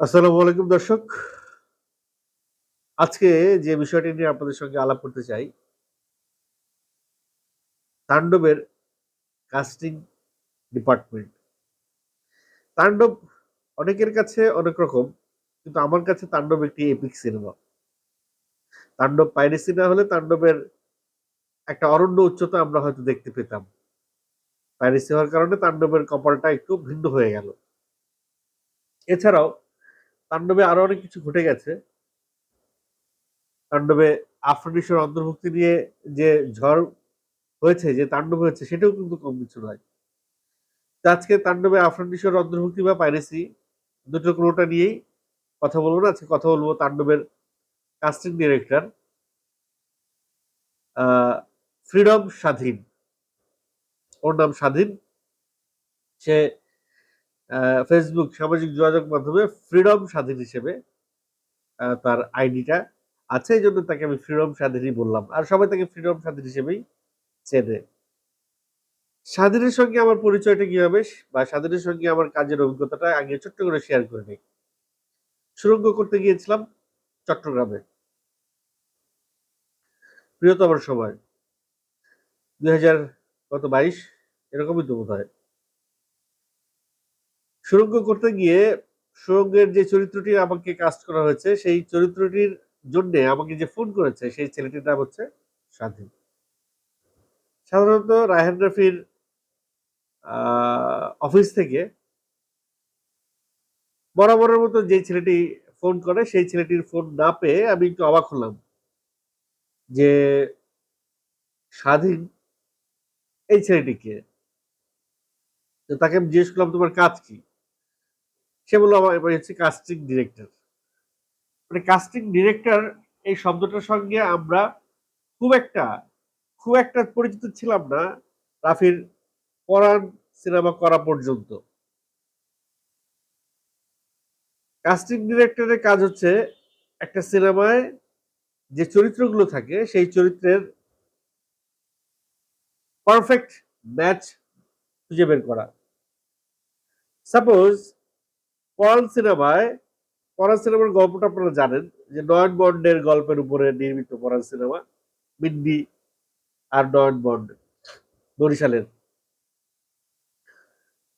আসসালামু আলাইকুম দর্শক। আজকে যে বিষয়টি নিয়ে আপনাদের সঙ্গে আলাপ করতে চাই, তাণ্ডবের কাস্টিং ডিপার্টমেন্ট তাণ্ডব অনেকের কাছে অনেক রকম, কিন্তু আমার কাছে তাণ্ডব একটি এপিক সিনেমা তাণ্ডব পাইরেসি না হলে তাণ্ডবের একটা অরণ্য উচ্চতা আমরা হয়তো দেখতে পেতাম। পাইরেসি হওয়ার কারণে তাণ্ডবের কপালটা একটু ভিন্ন হয়ে গেল। এছাড়াও তাণ্ডবে আরও অনেক কিছু ঘটে গেছে। তাণ্ডবে আফ্রানিসের অন্তর্ভুক্তি নিয়ে যে ঝড় হয়েছে, যে তাণ্ডব হয়েছে, সেটাও কিন্তু কম কিছু নয়। আজকে তাণ্ডবে আফ্রানিসের অন্তর্ভুক্তি বা পাইরেসি দুটো কোনোটা নিয়েই কথা বলব না। আজকে কথা বলব তাণ্ডবের কাস্টিং ডিরেক্টর ফ্রিডম স্বাধীন। ওর নাম স্বাধীন। সে ফেসবুক সামাজিক যোগাযোগ মাধ্যমে ফ্রিডম স্বাধীন হিসেবে তার আইডিটা আছে, এই জন্য তাকে আমি ফ্রিডম স্বাধীনই বললাম। আর সবাই তাকে ফ্রিডম স্বাধীন হিসেবেই চেনে। স্বাধীনের সঙ্গে আমার পরিচয়টা কি হবে, বা স্বাধীনের সঙ্গে আমার কাজের অভিজ্ঞতাটা আগে ছোট্ট করে শেয়ার করে নিই। সুরঙ্গ করতে গিয়েছিলাম চট্টগ্রামে। প্রিয়তমার সময়, দুই হাজার কত বাইশ? এরকমই তো বোধ হয় সুরঙ্গ করতে গিয়ে সুরঙ্গের যে চরিত্রটি আমাকে কাস্ট করা হয়েছে, সেই চরিত্রটির জন্য আমাকে যে ফোন করেছে, সেই ছেলেটির নাম হচ্ছে স্বাধীন। সাধারণত রায়হান রাফির অফিস থেকে বরাবরের মতো যে ছেলেটি ফোন করে, সেই ছেলেটির ফোন না পেয়ে আমি একটু অবাক হলাম যে স্বাধীন এই ছেলেটিকে। তাকে জিজ্ঞেস করলাম, তোমার কাজ কি? সে বলল, আমার হচ্ছে কাস্টিং ডিরেক্টর মানে কাস্টিং ডিরেক্টর এই শব্দটার সঙ্গে আমরা খুব একটা খুব একটা পরিচিত ছিলাম না রাফির পরাণ সিনেমা করা পর্যন্ত। কাস্টিং ডিরেক্টরের কাজ হচ্ছে একটা সিনেমায় যে চরিত্রগুলো থাকে, সেই চরিত্রের পারফেক্ট ম্যাচ খুঁজে বের করা। সাপোজ পরাণ সিনেমায়, পরাণ সিনেমার গল্পটা আপনারা জানেন, যে নয়ন বন্ডের গল্পের উপরে নির্মিত পরাণ সিনেমা মিন্দি আর নয়ন বন্ড, বরিশালের।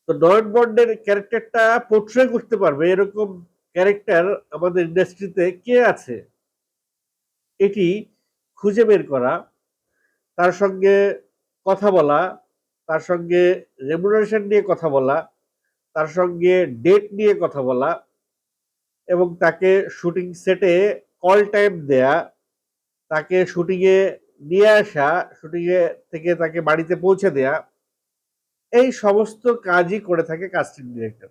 তো নয়ন বন্ডের ক্যারেক্টারটা পোর্ট্রে করতে পারবে, এরকম ক্যারেক্টার আমাদের ইন্ডাস্ট্রিতে কে আছে? এটি খুঁজে বের করা, তার সঙ্গে কথা বলা, তার সঙ্গে রেমুনারেশন নিয়ে কথা বলা তার সঙ্গে ডেট নিয়ে কথা বলা এবং তাকে শুটিং সেটে কল টাইম দেয়া, তাকে শুটিংয়ে নিয়ে আসা শুটিংয়ে থেকে তাকে বাড়িতে পৌঁছে দেয়া, এই সমস্ত কাজই করে থাকে কাস্টিং ডিরেক্টর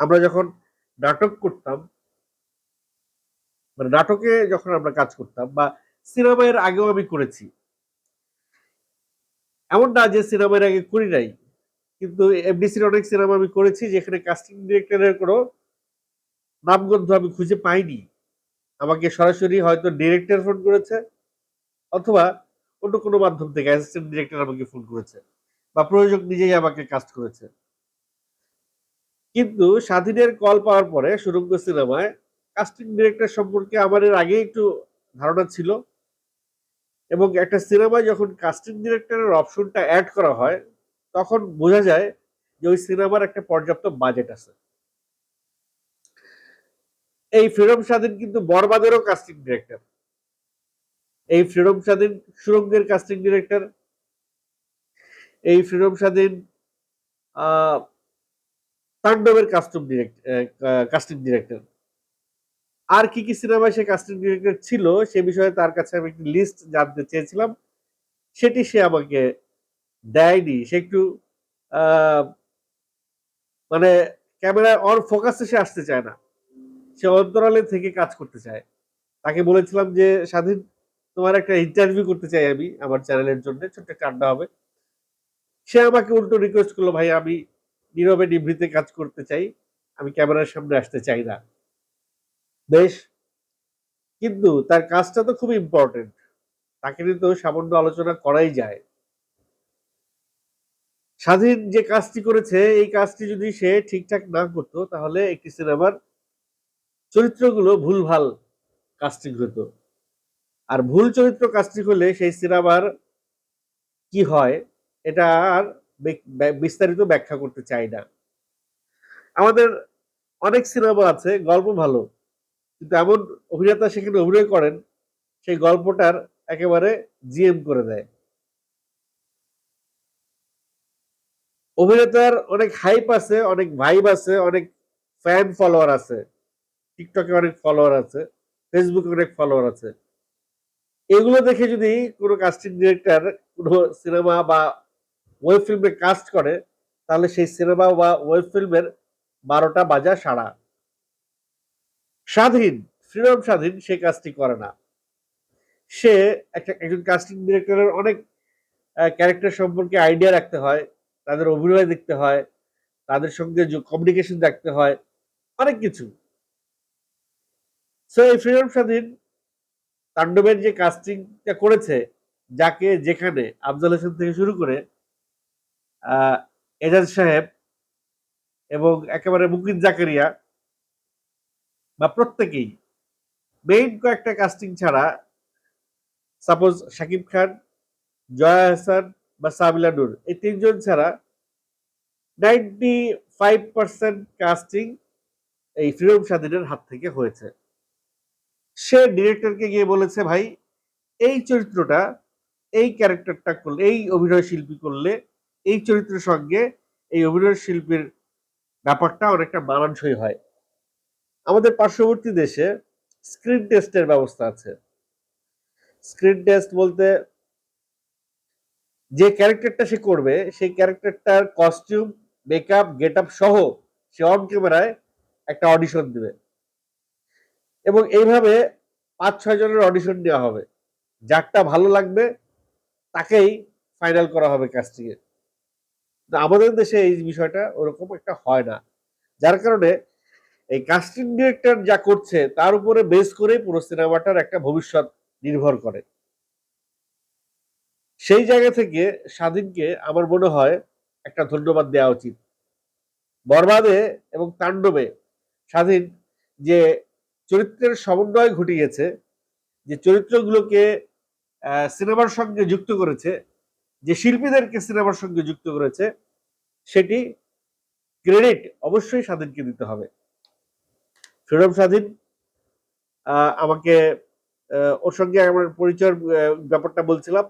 আমরা যখন নাটক করতাম মানে নাটকে যখন আমরা কাজ করতাম বা সিনেমার আগেও আমি করেছি, এমন না যে সিনেমার আগে করি নাই কিন্তু এফডিসির অনেক সিনেমা আমি করেছি যেখানে কাস্টিং ডিরেক্টরের কোনো নামগন্ধ আমি খুঁজে পাইনি। আমাকে সরাসরি হয়তো ডিরেক্টর ফোন করেছে অথবা অন্য কোনো মাধ্যম থেকে অ্যাসিস্ট্যান্ট ডিরেক্টর আমাকে ফোন করেছে বা প্রয়োজক নিজেই আমাকে কাস্ট করেছে। কিন্তু স্বাধীনের কল পাওয়ার পরে সুরঙ্গ সিনেমায় কাস্টিং ডিরেক্টর সম্পর্কে আমার এর আগে একটু ধারণা ছিল এবং একটা সিনেমায় যখন কাস্টিং ডিরেক্টরের অপশনটা অ্যাড করা হয় তখন বোঝা যায় যে ওই সিনেমার একটা পর্যাপ্ত বাজেট আছে। এই ফ্রিডম স্বাধীন কিন্তু বরবাদেরও কাস্টিং ডিরেক্টর এই ফ্রিডম স্বাধীন সুরঙ্গের কাস্টিং ডিরেক্টর এই ফ্রিডম স্বাধীন তাণ্ডবের কাস্টম ডিরেক্ট কাস্টিং ডিরেক্টর আর কি কি সিনেমায় সে কাস্টিং ডিরেক্টর ছিল সে বিষয়ে তার কাছে আমি একটি লিস্ট জানতে চেয়েছিলাম। সেটি সে আমাকে দেয়নি। সে একটু মানে ক্যামেরা অন ফোকাসে সে আসতে চায় না। সে অন্তরালে থেকে কাজ করতে চায়। তাকে বলেছিলাম যে, স্বাধীন, তোমার একটা ইন্টারভিউ করতে চাই আমি আমার চ্যানেলের জন্য, ছোট্ট একটা হবে। সে আমাকে উল্টো রিকোয়েস্ট করল, ভাই, আমি নীরবে নিভৃতে কাজ করতে চাই, আমি ক্যামেরার সামনে আসতে চাই না। বেশ। কিন্তু তার কাজটা তো খুব ইম্পর্টেন্ট তাকে নিয়ে তো সামান্য আলোচনা করাই যায়। স্বাধীন যে কাজটি করেছে, এই কাজটি যদি সে ঠিকঠাক না করতো, তাহলে একটি সিনেমার চরিত্রগুলো ভুলভাল কাস্টিং হতো আর ভুল চরিত্র কাস্টিং হলে সেই সিনেমার কি হয়, এটা আর বিস্তারিত ব্যাখ্যা করতে চাই না। আমাদের অনেক সিনেমা আছে, গল্প ভালো, কিন্তু এমন অভিনেতা সেখানে অভিনয় করেন, সেই গল্পটার একেবারে জিএম করে দেয়। অভিনেতার অনেক হাইপ আছে, অনেক ভাইব আছে, অনেক ফ্যান ফলোয়ার আছে। টিকটকে অনেক ফলোয়ার আছে ফেসবুকে অনেক ফলোয়ার আছে। এগুলো দেখে যদি কোনো কাস্টিং ডিরেক্টর কোনো সিনেমা বা ওয়েব ফিল্মে কাস্ট করে, তাহলে সেই সিনেমা বা ওয়েব ফিল্মের বারোটা বাজা সারা স্বাধীন ফ্রিডম স্বাধীন সে কাজটি করে না। সে একটা, একজন কাস্টিং ডিরেক্টরের অনেক ক্যারেক্টার সম্পর্কে আইডিয়া রাখতে হয়। তাদের অভিনয় দেখতে হয়, তাদের সঙ্গে কমিউনিকেশন দেখতে হয়, অনেক কিছু। সো এই ফ্রিডম স্বাধীন তাণ্ডবের যে কাস্টিংটা করেছে, যাকে যেখানে আফজাল হোসেন থেকে শুরু করে এজাজ সাহেব এবং একেবারে মুকিন জাকারিয়া বা প্রত্যেকেই মেইন কয়েকটা কাস্টিং ছাড়া সাপোজ শাকিব খান, জয়া হাসান বা সাবিলা নূর এই তিনজন ছাড়া নাইনটি ফাইভ পার্সেন্ট কাস্টিং এই ফ্রিডম স্বাধীনের হাত থেকে হয়েছে। সে ডিরেক্টরকে গিয়ে বলেছে, ভাই, এই চরিত্রটা, এই ক্যারেক্টারটা করলে, এই অভিনয় শিল্পী করলে, এই চরিত্রের সঙ্গে এই অভিনয় শিল্পীর ব্যাপারটা অনেকটা মানানসই হয়। আমাদের পার্শ্ববর্তী দেশে স্ক্রিন টেস্টের ব্যবস্থা আছে। স্ক্রিন টেস্ট বলতে যে ক্যারেক্টারটা সে করবে, সেই ক্যারেক্টারটার কস্টিউম মেকআপ গেট আপ সহ সে অন ক্যামেরায় একটা অডিশন দেবে। এবং এইভাবে পাঁচ ছয় জনের অডিশন নেওয়া হবে। যারটা ভালো লাগবে, তাকেই ফাইনাল করা হবে কাস্টিং এ। আমাদের দেশে এই বিষয়টা ওরকম একটা হয় না। যার কারণে এই কাস্টিং ডিরেক্টর যা করছে, তার উপরে বেস করে পুরো সিনেমাটার একটা ভবিষ্যৎ নির্ভর করে। সেই জায়গা থেকে স্বাধীনকে আমার মনে হয় একটা ধন্যবাদ দেওয়া উচিত। বরবাদে এবং তাণ্ডবে স্বাধীন যে চরিত্রের সমন্বয় ঘটিয়েছে, যে চরিত্রগুলোকে সিনেমার সঙ্গে যুক্ত করেছে, যে শিল্পীদেরকে সিনেমার সঙ্গে যুক্ত করেছে, সেটি ক্রেডিট অবশ্যই স্বাধীনকে দিতে হবে। ফ্রিডম স্বাধীন আমাকে ওর সঙ্গে আমার পরিচয়ের ব্যাপারটা বলছিলাম।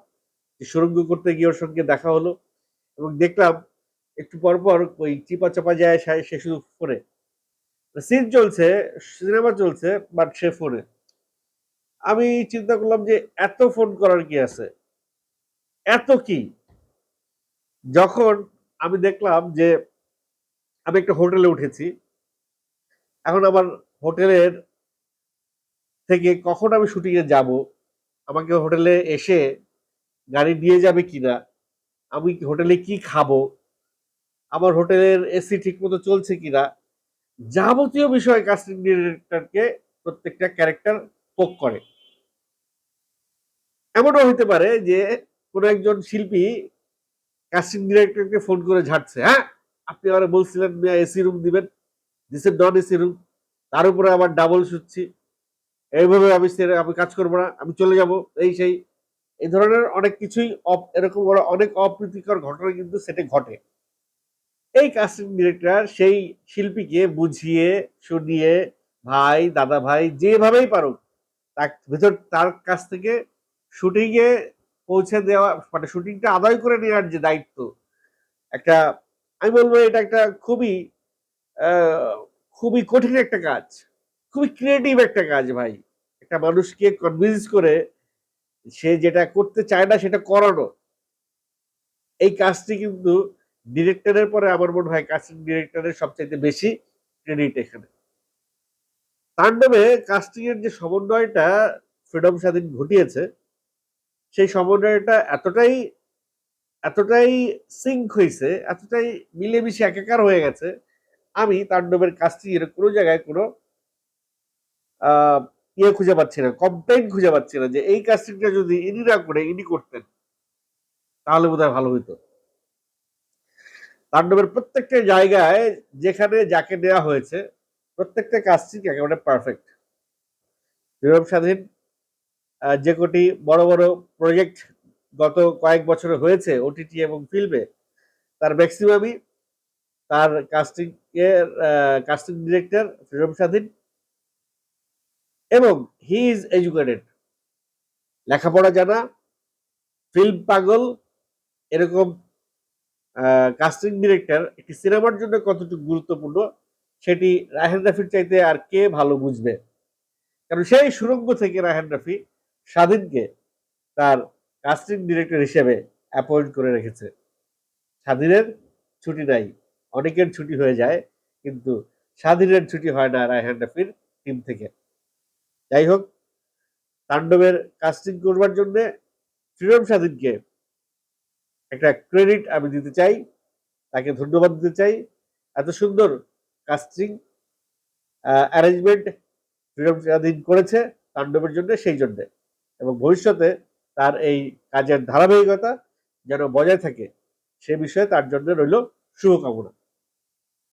সুরঙ্গ করতে গিয়ে ওর সঙ্গে দেখা হলো এবং দেখলাম একটু পর পর ওই চিপা চাপা যায়, সে- শুধু ফোনে। সিন চলছে, সিনেমা চলছে বাট সে ফোনে। আমি চিন্তা করলাম যে এত ফোন করার কি আছে? এত কি? যখন আমি দেখলাম যে আমি একটা হোটেলে উঠেছি, এখন আমার হোটেলের থেকে কখন আমি শুটিংয়ে যাব, আমাকে হোটেলে এসে গাড়ি দিয়ে যাবে কিনা? আমি হোটেলে কি খাব? আমার হোটেলের এসি ঠিক মতো চলছে কিনা? যাবতীয় বিষয় কাস্টিং ডিরেক্টরকে প্রত্যেকটা ক্যারেক্টার পোক করে। এমনও হতে পারে যে কোনো একজন শিল্পী কাস্টিং ডিরেক্টরকে ফোন করে ঝাড়ছে হ্যাঁ আপনি আমার বলছিলেন এসি রুম দিবেন। দিস নন এসি রুম তার উপরে আবার ডাবল শুচ্ছি। এইভাবে আমি আমি কাজ করব না। আমি চলে যাব। এই সেই এই ধরনের অনেক কিছুই এরকম ওরা অনেক অপ্রীতিকর ঘটনা কিন্তু সেটা ঘটে। এই কাস্টিং ডিরেক্টর সেই শিল্পীকে বুঝিয়ে, শুনিয়ে ভাই, দাদা ভাই যেভাবেই পারুক, তার ভেতর, তার কাছ থেকে শুটিং এ পৌঁছে দেওয়া মানে শুটিংটা আদায় করে নেওয়ার যে দায়িত্ব, একটা, আমি বলব এটা একটা খুবই খুবই কঠিন একটা কাজ, খুবই ক্রিয়েটিভ একটা কাজ ভাই। একটা মানুষকে কনভিন্স করে সে যেটা করতে চায় না সেটা করানো। এই কাজটি কিন্তু ডিরেক্টরের পরে আমার মনে হয় কাস্টিং ডিরেক্টরের সবচাইতে বেশি ক্রেডিট এখানে। তাণ্ডবে কাস্টিং এর যে সমন্বয়টা ফ্রিডম স্বাধীন ঘটিয়েছে, সেই সমন্বয়টা এতটাই এতটাই সিঙ্ক হয়েছে এতটাই মিলেমিশে একাকার হয়ে গেছে, আমি তাণ্ডবের কাস্টিং এর কোনো জায়গায় কোনো ইয়ে খুঁজে পাচ্ছি না কমপ্লেন খুঁজে পাচ্ছি না যে এই কাস্টিংটা যদি ইনি না করে, ইনি করতেন, তাহলে বোধহয় ভালো হইতো। তাণ্ডবের প্রত্যেকটা জায়গায় যেখানে যাকে নেওয়া হয়েছে, প্রত্যেকটা কাস্টিং একেবারে পারফেক্ট বিরম স্বাধীন যে কটি বড় বড় প্রজেক্ট গত কয়েক বছরে হয়েছে ওটিটি এবং ফিল্মে তার ম্যাক্সিমামই তার কাস্টিং এর কাস্টিং ডিরেক্টর ফিরোম স্বাধীন এবং হি ইজ এডুকেটেড লেখাপড়া জানা ফিল্ম পাগল, এরকম কাস্টিং ডিরেক্টর একটি সিনেমার জন্য কতটুকু গুরুত্বপূর্ণ, সেটি রাহেন রাফির চাইতে আর কে ভালো বুঝবে? কারণ সেই সুরঙ্গ থেকে রাহেন রাফি স্বাধীনকে তার কাস্টিং ডিরেক্টর হিসেবে অ্যাপয়েন্ট করে রেখেছে। স্বাধীনের ছুটি নাই, অনেকের ছুটি হয়ে যায়, কিন্তু স্বাধীনের ছুটি হয় না রায়হান রাফির টিম থেকে। যাই হোক, তাণ্ডবের কাস্টিং করবার জন্য ফ্রিডম স্বাধীনকে একটা ক্রেডিট আমি দিতে চাই, তাকে ধন্যবাদ দিতে চাই। এত সুন্দর কাস্টিং অ্যারেঞ্জমেন্ট ফ্রিডম স্বাধীন করেছে তাণ্ডবের জন্য সেই জন্য এবং ভবিষ্যতে তার এই কাজের ধারাবাহিকতা যেন বজায় থাকে সে বিষয়ে তার জন্য রইল শুভকামনা।